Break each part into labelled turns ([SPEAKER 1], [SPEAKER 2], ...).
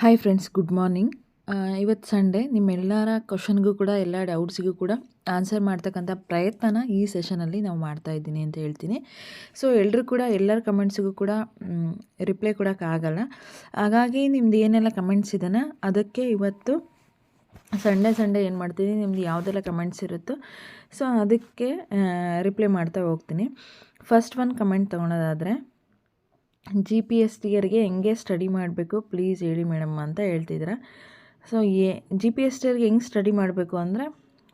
[SPEAKER 1] Hi friends good morning ಇವತ್ತು Sunday ನಿಮ್ಮೆಲ್ಲರ ಕ್ವಶನ್ಗೂ ಕೂಡ, ಎಲ್ಲ ಡೌಟ್ಸಿಗೂ ಕೂಡ ಆನ್ಸರ್ ಮಾಡ್ತಕ್ಕಂಥ ಪ್ರಯತ್ನನ ಈ ಸೆಷನಲ್ಲಿ ನಾವು ಮಾಡ್ತಾ ಇದ್ದೀನಿ ಅಂತ ಹೇಳ್ತೀನಿ. ಸೊ ಎಲ್ಲರೂ ಕೂಡ, ಎಲ್ಲರ ಕಮೆಂಟ್ಸಿಗೂ ಕೂಡ ರಿಪ್ಲೈ ಕೊಡೋಕ್ಕಾಗಲ್ಲ ಹಾಗಾಗಿ ನಿಮ್ದು ಏನೆಲ್ಲ ಕಮೆಂಟ್ಸ್ ಇದೆಯಾ ಅದಕ್ಕೆ ಇವತ್ತು ಸಂಡೇ ಸಂಡೇ ಏನು ಮಾಡ್ತೀನಿ, ನಿಮ್ದು ಯಾವುದೆಲ್ಲ ಕಮೆಂಟ್ಸ್ ಇರುತ್ತೋ ಸೊ ಅದಕ್ಕೆ ರಿಪ್ಲೈ ಮಾಡ್ತಾ ಹೋಗ್ತೀನಿ. ಫಸ್ಟ್ ಒನ್ ಕಮೆಂಟ್ ತೊಗೊಳೋದಾದರೆ ಜಿ ಪಿ ಎಸ್ ಟಿಯರಿಗೆ ಹೆಂಗೆ ಸ್ಟಡಿ ಮಾಡಬೇಕು? ಪ್ಲೀಸ್ ಹೇಳಿ ಮೇಡಮ್ ಅಂತ ಹೇಳ್ತಿದ್ದೀರ so A G P S ಟಿಯರ್ಗೆ ಹೆಂಗೆ ಸ್ಟಡಿ ಮಾಡಬೇಕು ಅಂದರೆ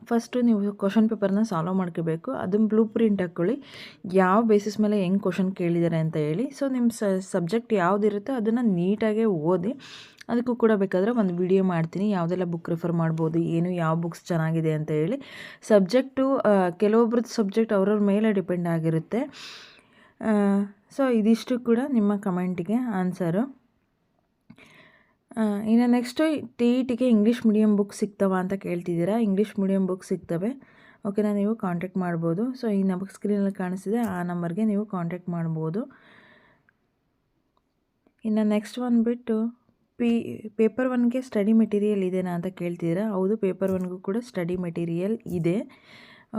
[SPEAKER 1] ಫಸ್ಟು ನೀವು ಕ್ವಶನ್ ಪೇಪರ್ನ ಸಾಲ್ವ್ ಮಾಡ್ಕೋಬೇಕು. ಅದನ್ನು ಬ್ಲೂ ಪ್ರಿಂಟ್ ಹಾಕ್ಕೊಳ್ಳಿ ಯಾವ ಬೇಸಿಸ್ ಮೇಲೆ ಹೆಂಗೆ ಕ್ವಶನ್ ಕೇಳಿದ್ದಾರೆ ಅಂತ ಹೇಳಿ. ಸೊ ನಿಮ್ಮ ಸಬ್ಜೆಕ್ಟ್ ಯಾವುದಿರುತ್ತೋ ಅದನ್ನು ನೀಟಾಗೆ ಓದಿ, ಅದಕ್ಕೂ ಕೂಡ ಬೇಕಾದರೆ ಒಂದು ವಿಡಿಯೋ ಮಾಡ್ತೀನಿ. ಯಾವುದೆಲ್ಲ ಬುಕ್ ರೆಫರ್ ಮಾಡ್ಬೋದು, ಏನು, ಯಾವ ಬುಕ್ಸ್ ಚೆನ್ನಾಗಿದೆ ಅಂತ ಹೇಳಿ. ಸಬ್ಜೆಕ್ಟು ಕೆಲವೊಬ್ರದ್ದು ಸಬ್ಜೆಕ್ಟ್ ಅವ್ರವ್ರ ಮೇಲೆ ಡಿಪೆಂಡ್ ಆಗಿರುತ್ತೆ. ಸೊ ಇದಿಷ್ಟು ಕೂಡ ನಿಮ್ಮ ಕಮೆಂಟಿಗೆ ಆನ್ಸರು ಇನ್ನು ನೆಕ್ಸ್ಟು ಟಿ ಇ ಟಿಗೆ ಇಂಗ್ಲೀಷ್ ಮೀಡಿಯಮ್ ಬುಕ್ ಸಿಗ್ತವ ಅಂತ ಕೇಳ್ತಿದ್ದೀರಾ? ಇಂಗ್ಲೀಷ್ ಮೀಡಿಯಮ್ ಬುಕ್ ಸಿಗ್ತವೆ. ಓಕೆನಾ ನೀವು ಕಾಂಟ್ಯಾಕ್ಟ್ ಮಾಡ್ಬೋದು. ಸೊ ಈ ನಂಬರ್ ಸ್ಕ್ರೀನಲ್ಲಿ ಕಾಣಿಸಿದೆ ಆ ನಂಬರ್ಗೆ ನೀವು ಕಾಂಟ್ಯಾಕ್ಟ್ ಮಾಡ್ಬೋದು. ಇನ್ನು ನೆಕ್ಸ್ಟ್ ಬಂದುಬಿಟ್ಟು ಪಿ ಪೇಪರ್ ಒನ್ಗೆ ಸ್ಟಡಿ ಮೆಟೀರಿಯಲ್ ಇದೆನಾ ಅಂತ ಕೇಳ್ತಿದ್ದೀರಾ? ಹೌದು ಪೇಪರ್ ಒನ್ಗೂ ಕೂಡ ಸ್ಟಡಿ ಮೆಟೀರಿಯಲ್ ಇದೆ.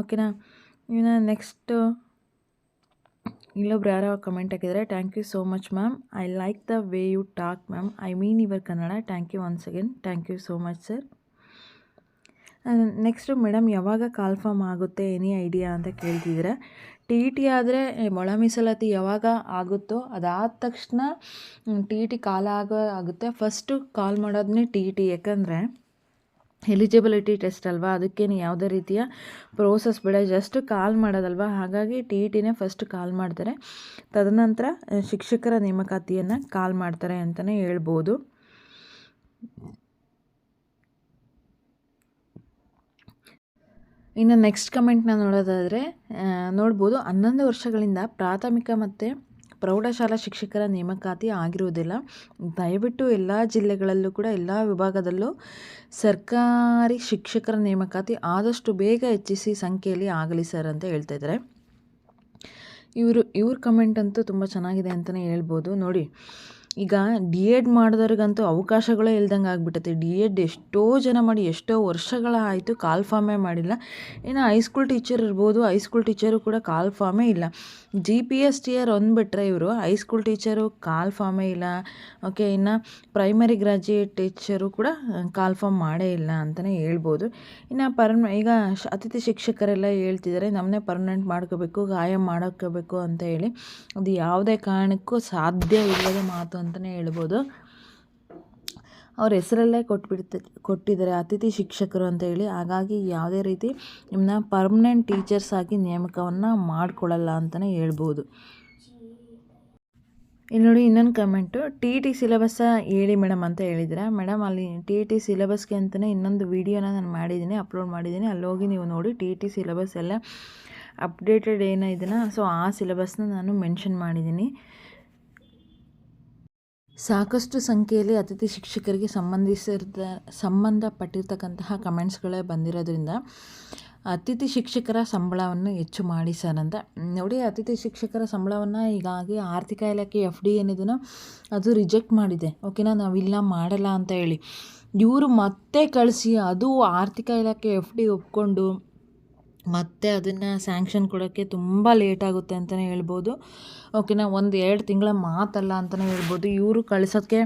[SPEAKER 1] ಓಕೆನಾ ಇನ್ನು ನೆಕ್ಸ್ಟು ಇಲ್ಲೊಬ್ರು ಯಾರೋ ಕಮೆಂಟ್ ಹಾಕಿದರೆ thank you so much ma'am I like the way you talk ma'am I mean your Kannada. Thank you once again thank you so much sir next madam ಯಾವಾಗ call form ಆಗುತ್ತೆ? Any idea ಅಂತ ಕೇಳ್ತಿದ್ದೀರಾ T T ಆದರೆ ಮೊಳ ಮೀಸಲಾತಿ ಯಾವಾಗ ಆಗುತ್ತೋ ಅದಾದ ತಕ್ಷಣ ಟಿ ಟಿ ಕಾಲ ಆಗೋ, ಆಗುತ್ತೆ. ಫಸ್ಟು ಕಾಲ್ ಮಾಡೋದನ್ನೇ ಟಿ ಟಿ ಯಾಕಂದರೆ ಎಲಿಜಿಬಿಲಿಟಿ ಟೆಸ್ಟ್ ಅಲ್ವಾ? ಅದಕ್ಕೇನು ಯಾವುದೇ ರೀತಿಯ ಪ್ರೋಸೆಸ್ ಬೇಡ. ಜಸ್ಟ್ ಕಾಲ್ ಮಾಡೋದಲ್ವಾ? ಹಾಗಾಗಿ ಟಿ ಇ ಟಿನೇ ಫಸ್ಟ್ ಕಾಲ್ ಮಾಡ್ತಾರೆ. ತದನಂತರ ಶಿಕ್ಷಕರ ನೇಮಕಾತಿಯನ್ನು ಕಾಲ್ ಮಾಡ್ತಾರೆ ಅಂತಲೇ ಹೇಳ್ಬೋದು. ಇನ್ನು ನೆಕ್ಸ್ಟ್ ಕಮೆಂಟ್ನ ನೋಡೋದಾದರೆ ನೋಡ್ಬೋದು ಹನ್ನೊಂದು ವರ್ಷಗಳಿಂದ ಪ್ರಾಥಮಿಕ ಮತ್ತು ಪ್ರೌಢಶಾಲಾ ಶಿಕ್ಷಕರ ನೇಮಕಾತಿ ಆಗಿರುವುದಿಲ್ಲ. ದಯವಿಟ್ಟು ಎಲ್ಲ ಜಿಲ್ಲೆಗಳಲ್ಲೂ ಕೂಡ ಎಲ್ಲ ವಿಭಾಗದಲ್ಲೂ ಸರ್ಕಾರಿ ಶಿಕ್ಷಕರ ನೇಮಕಾತಿ ಆದಷ್ಟು ಬೇಗ ಹೆಚ್ಚಿಸಿ ಸಂಖ್ಯೆಯಲ್ಲಿ ಆಗಲಿ ಸರ್ ಅಂತ ಹೇಳ್ತಾ ಇದ್ದಾರೆ. ಇವರು, ಇವ್ರ ಕಮೆಂಟ್ ಅಂತೂ ತುಂಬ ಚೆನ್ನಾಗಿದೆ ಅಂತಲೇ ಹೇಳ್ಬೋದು. ನೋಡಿ ಈಗ ಡಿ ಎಡ್ ಮಾಡಿದವ್ರಿಗಂತೂ ಅವಕಾಶಗಳೇ ಇಲ್ದಂಗೆ ಆಗ್ಬಿಟ್ಟೈತೆ ಡಿ ಎಡ್ ಎಷ್ಟೋ ಜನ ಮಾಡಿ, ಎಷ್ಟೋ ವರ್ಷಗಳ ಆಯಿತು ಕಾಲ್ ಫಾರ್ಮೇ ಮಾಡಿಲ್ಲ. ಇನ್ನು ಹೈಸ್ಕೂಲ್ ಟೀಚರ್ ಇರ್ಬೋದು ಹೈಸ್ಕೂಲ್ ಟೀಚರು ಕೂಡ ಕಾಲ್ ಫಾರ್ಮೇ ಇಲ್ಲ. G P S T R ಅಂದ್ಬಿಟ್ರೆ ಇವರು ಹೈಸ್ಕೂಲ್ ಟೀಚರು ಕಾಲ್ ಫಾರ್ಮೇ ಇಲ್ಲ. ಓಕೆ ಇನ್ನು ಪ್ರೈಮರಿ ಗ್ರಾಜ್ಯುಯೇಟ್ ಟೀಚರು ಕೂಡ ಕಾಲ್ ಫಾರ್ಮ್ ಮಾಡೇ ಇಲ್ಲ ಅಂತಲೇ ಹೇಳ್ಬೋದು. ಇನ್ನು ಪರ್ಮ, ಈಗ ಅತಿಥಿ ಶಿಕ್ಷಕರೆಲ್ಲ ಹೇಳ್ತಿದ್ದಾರೆ ನಮ್ಮನ್ನೇ ಪರ್ಮನೆಂಟ್ ಮಾಡ್ಕೋಬೇಕು, ಗಾಯ ಮಾಡ್ಕೋಬೇಕು ಅಂತ ಹೇಳಿ. ಅದು ಯಾವುದೇ ಕಾರಣಕ್ಕೂ ಸಾಧ್ಯ ಇಲ್ಲದ ಮಾತು ಅಂತಲೇ ಹೇಳ್ಬೋದು. ಅವ್ರ ಹೆಸರಲ್ಲೇ ಕೊಟ್ಬಿಡ್ತ, ಕೊಟ್ಟಿದ್ದಾರೆ ಅತಿಥಿ ಶಿಕ್ಷಕರು ಅಂತ ಹೇಳಿ. ಹಾಗಾಗಿ ಯಾವುದೇ ರೀತಿ ನಿಮ್ಮನ್ನ ಪರ್ಮನೆಂಟ್ ಟೀಚರ್ಸ್ ಆಗಿ ನೇಮಕವನ್ನು ಮಾಡ್ಕೊಳ್ಳಲ್ಲ ಅಂತಲೇ ಹೇಳ್ಬೋದು. ಇಲ್ಲಿ ನೋಡಿ ಇನ್ನೊಂದು ಕಮೆಂಟು ಟಿ ಟಿ ಸಿಲೆಬಸ್ಸ ಹೇಳಿ ಮೇಡಮ್ ಅಂತ ಹೇಳಿದ್ರೆ ಮೇಡಮ್ ಅಲ್ಲಿ ಟಿ ಟಿ ಸಿಲೆಬಸ್ಗೆ ಅಂತಲೇ ಇನ್ನೊಂದು ವೀಡಿಯೋನ ನಾನು ಮಾಡಿದ್ದೀನಿ ಅಪ್ಲೋಡ್ ಮಾಡಿದ್ದೀನಿ. ಅಲ್ಲಿ ಹೋಗಿ ನೀವು ನೋಡಿ ಟಿ ಟಿ ಸಿಲೆಬಸ್ ಎಲ್ಲ ಅಪ್ಡೇಟೆಡ್ ಏನೋ ಇದನ್ನು ಸೊ ಆ ಸಿಲೆಬಸ್ನ ನಾನು ಮೆನ್ಷನ್ ಮಾಡಿದ್ದೀನಿ. ಸಾಕಷ್ಟು ಸಂಖ್ಯೆಯಲ್ಲಿ ಅತಿಥಿ ಶಿಕ್ಷಕರಿಗೆ ಸಂಬಂಧಿಸಿದ ಸಂಬಂಧಪಟ್ಟಿರ್ತಕ್ಕಂತಹ ಕಮೆಂಟ್ಸ್ಗಳೇ ಬಂದಿರೋದ್ರಿಂದ ಅತಿಥಿ ಶಿಕ್ಷಕರ ಸಂಬಳವನ್ನು ಹೆಚ್ಚು ಮಾಡಿ ಸರ್ ಅಂತ. ನೋಡಿ, ಅತಿಥಿ ಶಿಕ್ಷಕರ ಸಂಬಳವನ್ನು ಹೀಗಾಗಿ ಆರ್ಥಿಕ ಇಲಾಖೆ ಎಫ್ ಡಿ ಏನಿದೆಯೋ ಅದು ರಿಜೆಕ್ಟ್ ಮಾಡಿದೆ. ಓಕೆನಾ, ನಾವಿಲ್ಲ ಮಾಡಲ್ಲ ಅಂತ ಹೇಳಿ. ಇವರು ಮತ್ತೆ ಕಳಿಸಿ, ಅದು ಆರ್ಥಿಕ ಇಲಾಖೆ ಎಫ್ ಡಿ ಒಪ್ಕೊಂಡು ಮತ್ತೆ ಅದನ್ನು ಸ್ಯಾಂಕ್ಷನ್ ಕೊಡೋಕ್ಕೆ ತುಂಬ ಲೇಟ್ ಆಗುತ್ತೆ ಅಂತಲೇ ಹೇಳ್ಬೋದು. ಓಕೆನಾ ಒಂದು ಎರಡು ತಿಂಗಳ ಮಾತಲ್ಲ ಅಂತಲೇ ಹೇಳ್ಬೋದು. ಇವರು ಕಳಿಸೋಕ್ಕೆ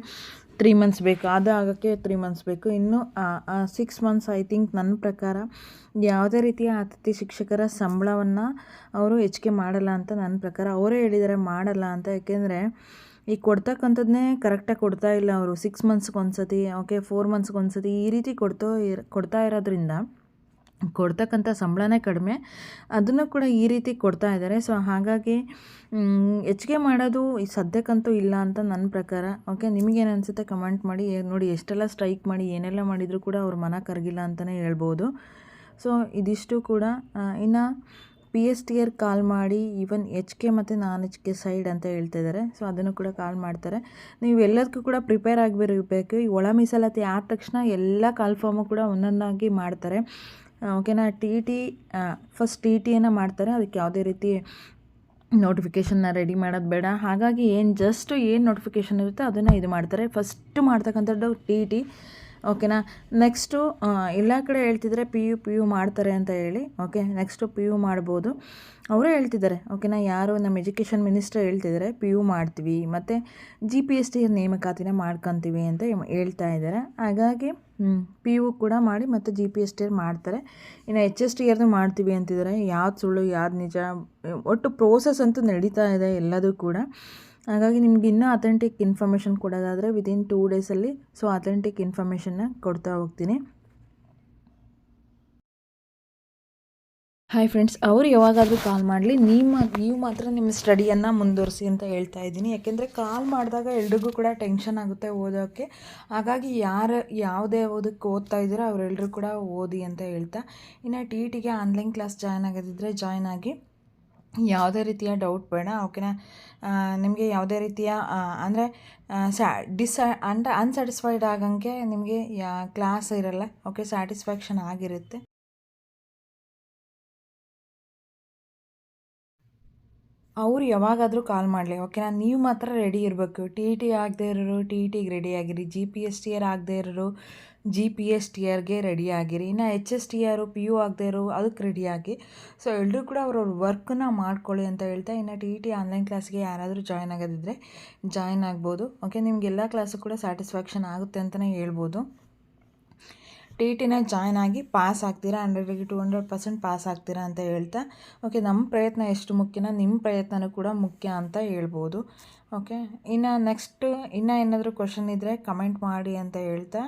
[SPEAKER 1] ತ್ರೀ ಮಂತ್ಸ್ ಬೇಕು. ಅದು ಆಗೋಕ್ಕೆ ತ್ರೀ ಮಂತ್ಸ್ ಬೇಕು. ಇನ್ನು ಸಿಕ್ಸ್ ಮಂತ್ಸ್ ಐ ಥಿಂಕ್ ನನ್ನ ಪ್ರಕಾರ ಯಾವುದೇ ರೀತಿಯ ಅತಿಥಿ ಶಿಕ್ಷಕರ ಸಂಬಳವನ್ನು ಅವರು ಹೆಚ್ಚಿಗೆ ಮಾಡಲ್ಲ ಅಂತ ನನ್ನ ಪ್ರಕಾರ ಅವರೇ ಹೇಳಿದ್ದಾರೆ ಮಾಡಲ್ಲ ಅಂತ. ಯಾಕೆಂದರೆ ಈಗ ಕೊಡ್ತಕ್ಕಂಥದ್ದನ್ನೇ ಕರೆಕ್ಟಾಗಿ ಕೊಡ್ತಾ ಇಲ್ಲ ಅವರು. ಸಿಕ್ಸ್ ಮಂತ್ಸ್ಗೆ ಒಂದು ಸತಿ ಓಕೆ ಫೋರ್ ಮಂತ್ಸ್ಗೆ ಒಂದು ಸತಿ ಈ ರೀತಿ ಕೊಡ್ತೋ ಇರ್, ಕೊಡ್ತಾ ಇರೋದ್ರಿಂದ ಕೊಡ್ತಕ್ಕಂಥ ಸಂಬಳನೇ ಕಡಿಮೆ. ಅದನ್ನು ಕೂಡ ಈ ರೀತಿ ಕೊಡ್ತಾ ಇದ್ದಾರೆ. ಸೊ, ಹಾಗಾಗಿ ಹೆಚ್ಚಿಗೆ ಮಾಡೋದು ಸದ್ಯಕ್ಕಂತೂ ಇಲ್ಲ ಅಂತ ನನ್ನ ಪ್ರಕಾರ. ಓಕೆ, ನಿಮಗೇನು ಅನಿಸುತ್ತೆ ಕಮೆಂಟ್ ಮಾಡಿ. ನೋಡಿ, ಎಷ್ಟೆಲ್ಲ ಸ್ಟ್ರೈಕ್ ಮಾಡಿ, ಏನೆಲ್ಲ ಮಾಡಿದರೂ ಕೂಡ ಅವ್ರ ಮನ ಕರಗಿಲ್ಲ ಅಂತಲೇ ಹೇಳ್ಬೋದು. ಸೊ, ಇದಿಷ್ಟು ಕೂಡ. ಇನ್ನು P S T R call ಮಾಡಿ, ಈವನ್ ಎಚ್ ಕೆ ಮತ್ತು ನಾನ್ ಎಚ್ ಕೆ ಸೈಡ್ ಅಂತ ಹೇಳ್ತಾ ಇದ್ದಾರೆ. ಸೊ, ಅದನ್ನು ಕೂಡ ಕಾಲ್ ಮಾಡ್ತಾರೆ. ನೀವು ಎಲ್ಲದಕ್ಕೂ ಕೂಡ ಪ್ರಿಪೇರ್ ಆಗಿರಬೇಕು ಈ ಒಳ ಮೀಸಲಾತಿ ಆದ ತಕ್ಷಣ ಎಲ್ಲ ಕಾಲ್ ಫಾರ್ಮು ಕೂಡ ಒಂದೊಂದಾಗಿ ಮಾಡ್ತಾರೆ. ಓಕೆನಾ ಟಿ ಟಿ ಫಸ್ಟ್ ಟಿ ಟಿಯನ್ನು ಮಾಡ್ತಾರೆ. ಅದಕ್ಕೆ ಯಾವುದೇ ರೀತಿ ನೋಟಿಫಿಕೇಷನ್ನ ರೆಡಿ ಮಾಡೋದು ಬೇಡ. ಹಾಗಾಗಿ ಏನು ಜಸ್ಟ್ ಏನು ನೋಟಿಫಿಕೇಷನ್ ಇರುತ್ತೆ ಅದನ್ನು ಇದು ಮಾಡ್ತಾರೆ. ಫಸ್ಟ್ ಮಾಡ್ತಕ್ಕಂಥದ್ದು ಟಿ ಟಿ ಓಕೆನಾ? ನೆಕ್ಸ್ಟು ಎಲ್ಲ ಕಡೆ ಹೇಳ್ತಿದ್ರೆ ಪಿ ಯು ಪಿ ಯು ಮಾಡ್ತಾರೆ ಅಂತ ಹೇಳಿ, ಓಕೆ? ನೆಕ್ಸ್ಟು ಪಿ ಯು ಮಾಡ್ಬೋದು. ಅವರು ಹೇಳ್ತಿದ್ದಾರೆ, ಓಕೆನಾ? ಯಾರು ನಮ್ಮ ಎಜುಕೇಷನ್ ಮಿನಿಸ್ಟರ್ ಹೇಳ್ತಿದ್ದಾರೆ, ಪಿ ಯು ಮಾಡ್ತೀವಿ, ಮತ್ತು ಜಿ ಪಿ ಎಸ್ ಟಿ ನೇಮಕಾತಿನ ಮಾಡ್ಕೊತೀವಿ ಅಂತ ಹೇಳ್ತಾ ಇದ್ದಾರೆ. ಹಾಗಾಗಿ ಪಿ ಯು ಕೂಡ ಮಾಡಿ ಮತ್ತು ಜಿ ಪಿ ಎಸ್ ಟಿ ಮಾಡ್ತಾರೆ. ಇನ್ನು ಎಚ್ ಎಸ್ ಟಿ ಆರ್ದು ಮಾಡ್ತೀವಿ ಅಂತಿದ್ದಾರೆ, ಯಾವ್ದು ಸುಳ್ಳು, ಯಾವ್ದು ನಿಜ, ಒಟ್ಟು ಪ್ರೋಸೆಸ್ ಅಂತೂ ನಡೀತಾ ಇದೆ ಎಲ್ಲದೂ ಕೂಡ. ಹಾಗಾಗಿ ನಿಮ್ಗೆ ಇನ್ನೂ ಅಥೆಂಟಿಕ್ ಇನ್ಫಾರ್ಮೇಷನ್ ಕೊಡೋದಾದರೆ ವಿದಿನ್ ಟೂ ಡೇಸಲ್ಲಿ ಸೊ ಅಥೆಂಟಿಕ್ ಇನ್ಫಾರ್ಮೇಷನ್ನ ಕೊಡ್ತಾ ಹೋಗ್ತೀನಿ. ಹಾಯ್ ಫ್ರೆಂಡ್ಸ್ ಅವರು ಯಾವಾಗಾದರೂ ಕಾಲ್ ಮಾಡಲಿ. ನಿಮ್ಮ ನೀವು ಮಾತ್ರ ನಿಮ್ಮ ಸ್ಟಡಿಯನ್ನು ಮುಂದುವರಿಸಿ ಅಂತ ಹೇಳ್ತಾ ಇದ್ದೀನಿ. ಯಾಕೆಂದರೆ ಕಾಲ್ ಮಾಡಿದಾಗ ಎಲ್ರಿಗೂ ಕೂಡ ಟೆನ್ಷನ್ ಆಗುತ್ತೆ ಓದೋಕ್ಕೆ ಹಾಗಾಗಿ ಯಾರು ಯಾವುದೇ ಓದಕ್ಕೆ ಓದ್ತಾ ಇದ್ದೀರೋ ಅವರೆಲ್ಲರೂ ಕೂಡ ಓದಿ ಅಂತ ಹೇಳ್ತಾ. ಇನ್ನು ಟಿ ಟಿಗೆ ಆನ್ಲೈನ್ ಕ್ಲಾಸ್ ಜಾಯ್ನ್ ಆಗೋದಿದ್ದರೆ ಜಾಯ್ನ್ ಆಗಿ ಯಾವುದೇ ರೀತಿಯ ಡೌಟ್ ಬೇಡ. ಓಕೆನಾ ನಿಮಗೆ ಯಾವುದೇ ರೀತಿಯ ಅಂದರೆ ಸ್ಯಾ ಡಿಸ ಅಂಡ ಅನ್ಸ್ಯಾಟಿಸ್ಫೈಡ್ ಆಗಂಗೆ ನಿಮಗೆ, ಯಾ ಕ್ಲಾಸ್ ಇರಲ್ಲ. ಓಕೆ ಸ್ಯಾಟಿಸ್ಫ್ಯಾಕ್ಷನ್ ಆಗಿರುತ್ತೆ. ಅವ್ರು ಯಾವಾಗಾದರೂ ಕಾಲ್ ಮಾಡಲಿ. ಓಕೆನಾ ನೀವು ಮಾತ್ರ ರೆಡಿ ಇರಬೇಕು. ಟಿ ಇ ಟಿ ಆಗದೆ ಇರೋರು ಟಿ ಇ ಟಿಗೆ ರೆಡಿ ಆಗಿರಿ. G P S T R ಆಗದೆ ಇರೋರು ಜಿ ಪಿ ಎಸ್ ಟಿ ಆರ್ಗೆ ರೆಡಿಯಾಗಿರಿ ಇನ್ನು H S T R P U ಆಗದೆ ಇರೋ ಅದಕ್ಕೆ ರೆಡಿಯಾಗಿ ಸೊ ಎಲ್ಲರೂ ಕೂಡ ಅವ್ರವ್ರ ವರ್ಕನ್ನ ಮಾಡ್ಕೊಳ್ಳಿ ಅಂತ ಹೇಳ್ತಾ, ಇನ್ನು ಟಿ ಇ ಟಿ ಆನ್ಲೈನ್ ಕ್ಲಾಸ್ಗೆ ಯಾರಾದರೂ ಜಾಯ್ನ್ ಆಗೋದಿದ್ರೆ ಜಾಯ್ನ್ ಆಗ್ಬೋದು. ಓಕೆ ನಿಮಗೆಲ್ಲ ಕ್ಲಾಸು ಕೂಡ ಸ್ಯಾಟಿಸ್ಫ್ಯಾಕ್ಷನ್ ಆಗುತ್ತೆ ಅಂತಲೇ ಹೇಳ್ಬೋದು. ಟಿ ಟಿನ ಜಾಯ್ನ್ ಆಗಿ ಪಾಸ್ ಆಗ್ತೀರಾ? ಹಂಡ್ರೆಡಿಗೆ ಟು ಹಂಡ್ರೆಡ್ ಪರ್ಸೆಂಟ್ ಪಾಸ್ ಆಗ್ತೀರಾ ಅಂತ ಹೇಳ್ತಾ ಓಕೆ ನಮ್ಮ ಪ್ರಯತ್ನ ಎಷ್ಟು ಮುಖ್ಯನೋ ನಿಮ್ಮ ಪ್ರಯತ್ನನೂ ಕೂಡ ಮುಖ್ಯ ಅಂತ ಹೇಳ್ಬೋದು. ಓಕೆ ಇನ್ನು ನೆಕ್ಸ್ಟ್ ಇನ್ನೂ ಏನಾದರೂ ಕ್ವಶನ್ ಇದ್ದರೆ ಕಮೆಂಟ್ ಮಾಡಿ ಅಂತ ಹೇಳ್ತಾ